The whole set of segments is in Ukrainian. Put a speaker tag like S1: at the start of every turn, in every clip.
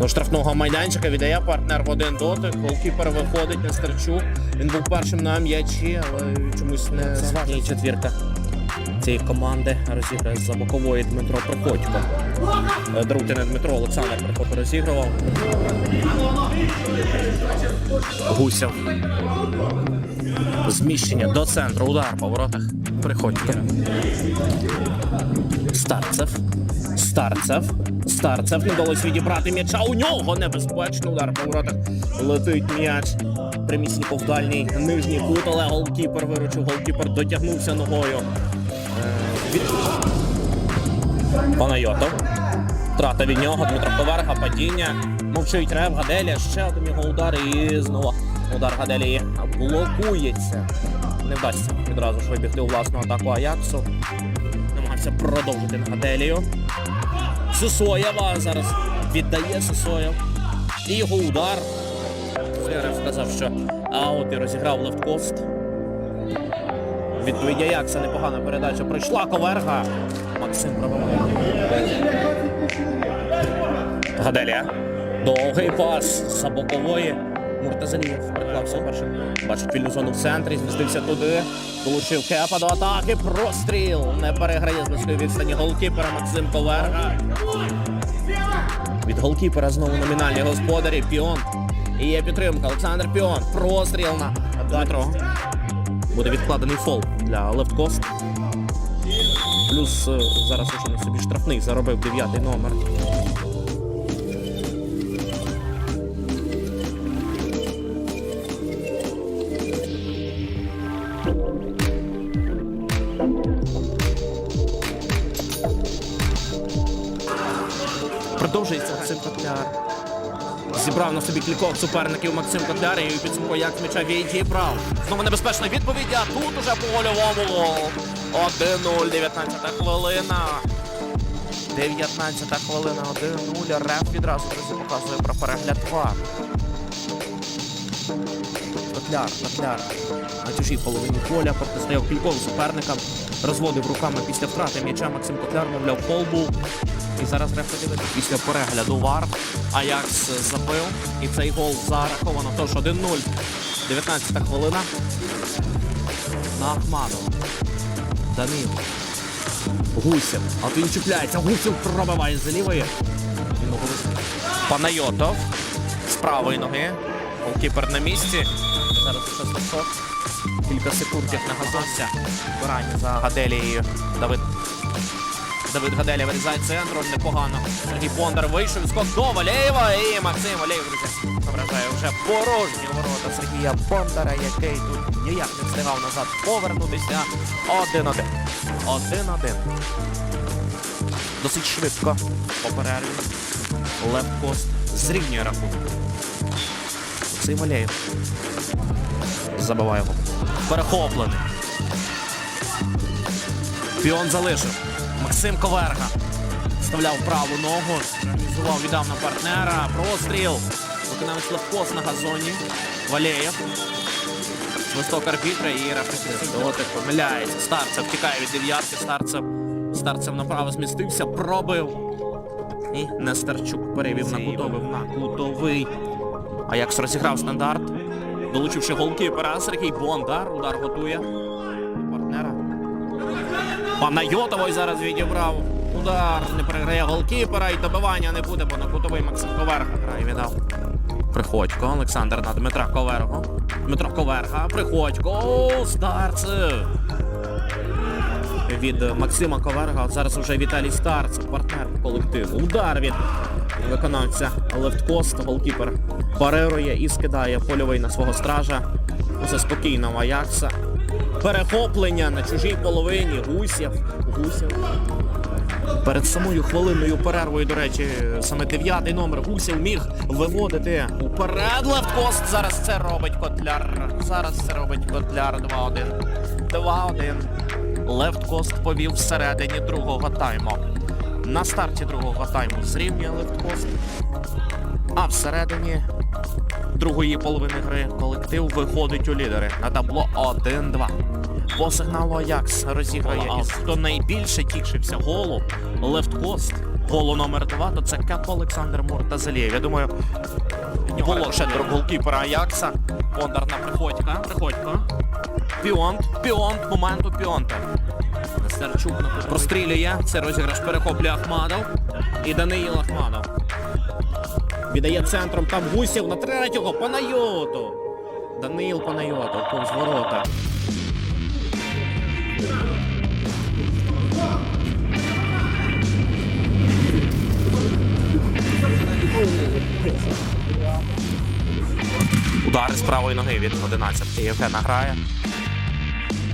S1: До штрафного майданчика віддає партнер в один дотик. Голкіпер виходить Нестерчук. Він був першим на м'ячі, але чомусь не зважний четвірка. Цієї команди розіграє за бокової Дмитро Приходько. Е, не Дмитро Олександр Приходько розігрував. Гусєв. Зміщення до центру. Удар по воротах. Приходько. Старцев. Старцев. Старцев не вдалося відібрати м'яча. У нього небезпечний удар по воротах. Летить м'яч. Прямісінько в дальній нижній кут, але голкіпер виручив. Голкіпер дотягнувся ногою. Е, від... Панайотов. Втрата від нього. Дмитро Поверга, падіння. Мовчить Рев Гаделія. Ще один його удар і знову удар Гаделії блокується. Не вдасться відразу ж вибігти у власну атаку Аяксу. Намагався продовжити на Гаделію. Сосоєва зараз віддає Сосоєв. І його удар. Зверев сказав, що аут і розіграв левткост. Відповідь Аякса непогана передача пройшла. Коверга. Максим пробиває. Гаделія. Довгий пас за бокової. Муртазалієв приклався першим. Бачить вільну зону в центрі, змістився туди. Долучив кепа до атаки. Простріл. Не переграє з близької відстані голкіпера Максим Коверга. Від голкіпера знову номінальні господарі. Піон. І є підтримка. Олександр Піон. Простріл на Дмитро. Буде відкладений фол для левткост. Плюс е, зараз уже на собі штрафний заробив дев'ятий номер. Котляр. Зібрав на собі кількох суперників Максим Котляр і підсумку як з м'яча відібрав. Знову небезпечна відповідь, а тут уже по гольовому. 1-0, 19 хвилина. 19 хвилина, 1-0. Реф відразу показує про перегляд 2. Котляр, Котляр. На чужій половині поля протистояв кільком суперникам. Розводив руками після втрати м'яча Максим Котляр, мовляв, фол був. І зараз рефері дивиться після перегляду вар. Аякс забив. І цей гол зараховано. Тож 1-0. 19 хвилина. На Ахмадова. Данил. Гусєв. А він чіпляється. Гусєв пробиває з лівої. Панайотов. З правої ноги. Голкіпер на місці. Зараз ще Стасов. Кілька секунд як нагазався. Вбирання за Гаделією. Давид Давид Гаделя вирізає центром непогано. Сергій Бондар вийшов скок до Валєєва і Максим Валєєв, друзі, вже порожні ворота Сергія Бондара, який тут ніяк не встигав назад повернутися. 1-1. 1-1. Досить швидко по перерві. Левкост зрівнює рахунок. Максим Валєєв. Забиває. Перехоплений. Піон залишив. Максим Коверга вставляв праву ногу, реалізував, віддав на партнера. Простріл. Виконавець Левкос на газоні. Валєєв. Свисток арбітра і. Дотик помиляється. Старцев втікає від дев'ятки. Старцев. Старцев направо змістився, пробив. І Нестерчук перевів на кутовий. На кутовий. Аякс розіграв стандарт. Долучивши голкіпера Сергій Бондар. Удар готує. Партнера. Панайотовий зараз відібрав. Удар не переграє голкіпера і добивання не буде, бо на кутовий Максим Коверга грає віддав. Приходько, Олександр на Дмитра Ковергу. Дмитро Коверга, Приходько, О, Старцев. Від Максима Коверга зараз вже Віталій Старцев, партнер колективу. Удар від виконавця Левткост, голкіпер парирує і скидає польовий на свого стража. Усе спокійно Аякса. Перехоплення на чужій половині. Гусєв. Гусєв. Перед самою хвилинною перервою, до речі, саме дев'ятий номер Гусєв міг виводити уперед. Левткост зараз це робить Котляр. Зараз це робить Котляр 2-1. 2-1. Левткост повів всередині другого тайму. На старті другого тайму зрівнює Левткост. А всередині другої половини гри колектив виходить у лідери на табло 1-2. По сигналу Аякс розіграє із хто найбільше тішився голу Левткост голу номер два, то це Кеп Олександр Муртазалієв. Я думаю, було ще голкіпера Аякса. Бондар на Приходька. Приходько. Піонт. Піонт. Моменту Піонта. Нестерчук прострілює. Це розіграш перехоплює Ахмадов. І Даниїл Ахмадов. Віддає центром там Гусів на третього. Панайоту. Даниїл Панайотов повз ворота. Удари з правої ноги від 11. Євгена грає.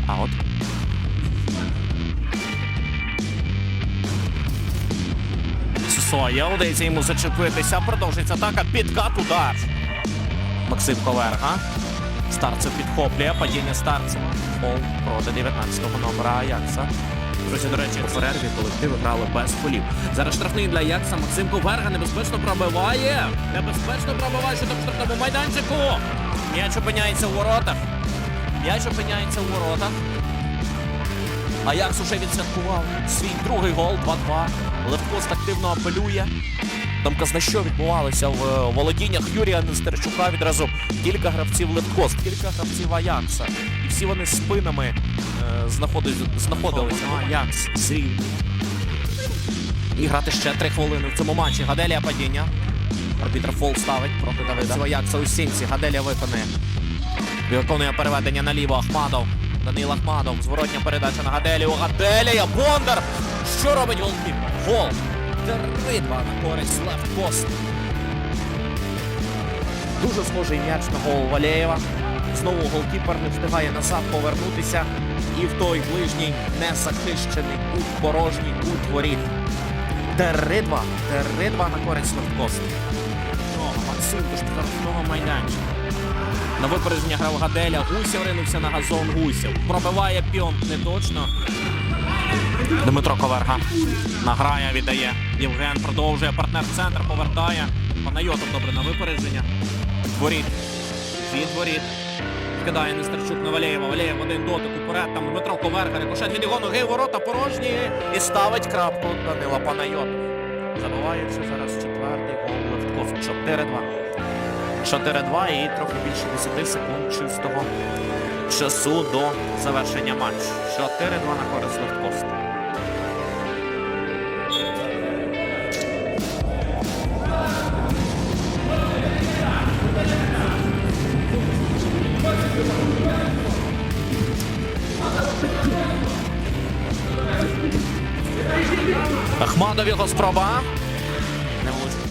S1: Аут. Соя удається йому зачепитися. Продовжується атака. Підкат удар. Максим Коверга. Старцев підхоплює. Падіння Старцева. Фол проти 19-го номера Аякса. Друзі, до речі, у перерві колективи грали без фолів. Зараз штрафний для Аякса. Максим Коверга небезпечно пробиває. Небезпечно пробиває, що там штрафному майданчику. М'яч опиняється у воротах. М'яч опиняється у воротах. Аякс уже відсвяткував свій другий гол 2-2. Левкост активно апелює. Там казна, що відбувалося в е, володіннях Юрія Нестерчука. Відразу кілька гравців Левкост, кілька гравців Аякса. І всі вони спинами е, знаходились- знаходилися. Аякс зрів. І грати ще три хвилини в цьому матчі. Гаделія падіння. Арбітр фол ставить проти Давида. Аякса у сінці. Гаделія виконує. Виконує переведення наліво Ахмадов. Данил Ахмадов. Зворотня передача на Гаделію. Гаделія. Бондар. Що робить голкіпер? Гол. 3-2 на користь левпост. Дуже схожий м'яч на гол Валєєва. Знову голкіпер не встигає назад повернутися. І в той ближній незахищений кут, порожній кут воріт. 3-2. 3-2 на користь левпост. Максим до штрафного майданчика. На випередження грав Гаделя. Гусєв ринувся на газон Гусєв. Пробиває піон не точно. Дмитро Коверга. Награє, віддає. Євген продовжує. Партнер в центр повертає. Панайотов добре на випередження. Воріт. Від воріт. Кидає Нестерчук на Валєєва. Валєєв один дотик уперед. Там Дмитро Коверга. Рикошет від його ноги. Ворота порожні. І ставить крапку Данила Панайотов. Забивається зараз четвертий гол Левтков. 4-2. 4-2 і трохи більше 10 секунд чистого часу до завершення матчу. 4-2 на користь Левткост. Ахмадов його спроба.